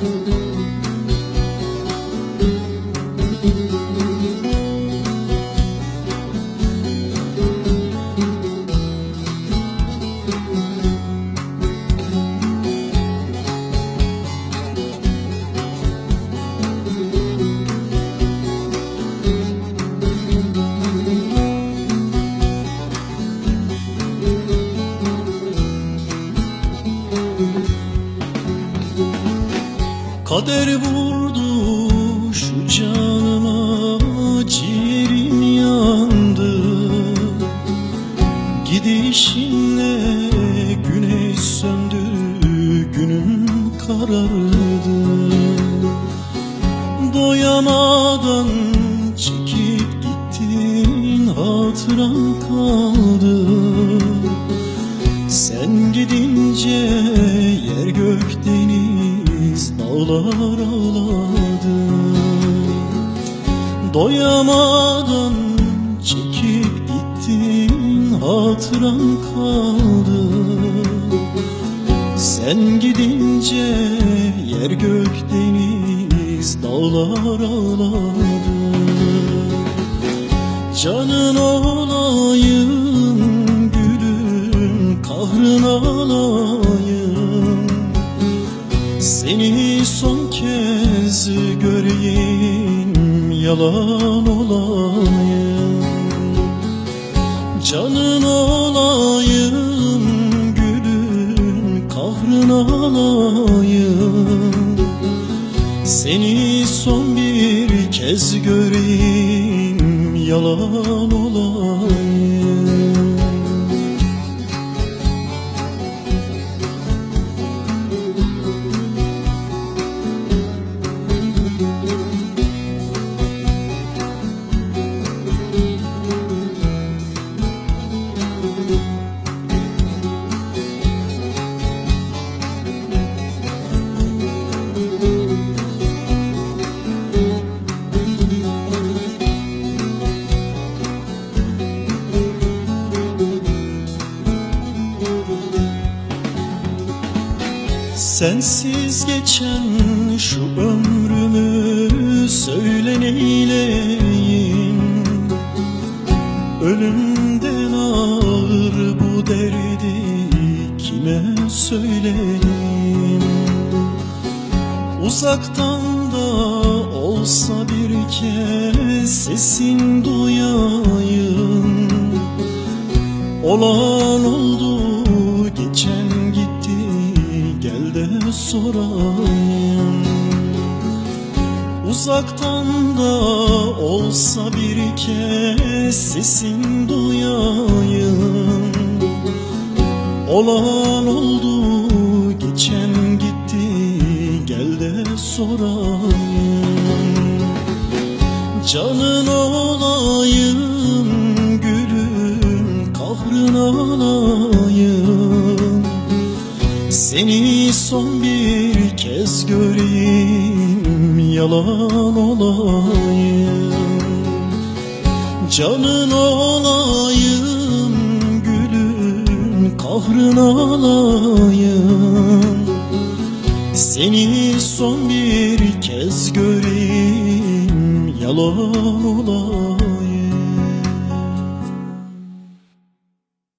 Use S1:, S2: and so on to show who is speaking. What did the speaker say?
S1: Música Kader vurdu şu canıma ciğerim yandı. Gidişinle güneş söndü günüm karardı. Doyamadan çekip gittin hatıran kaldı. Sen gidince yer gök deniz dağlar ağladı. Doyamadan çekip gittin hatıran kaldı. Sen gidince yer gök deniz dağlar ağladı. Canın olayım yalan olayım. Canın olayım gülüm kahrın alayım Seni son bir kez göreyim yalan olayım Sensiz geçen şu ömrümü söyle neyleyim? Ölümden ağır bu derdi kime söyleyeyim? Uzaktan da olsa bir kez sesin duyayım. Olan oldu geçen de sorayım. Uzaktan da olsa bir kez sesin duyayım. Olan oldu geçen gitti gel de sorayım. Canın olayım gülüm kahrın alayım Seni son bir kez göreyim yalan olayım. Canın olayım gülüm kahrın alayım Seni son bir kez göreyim yalan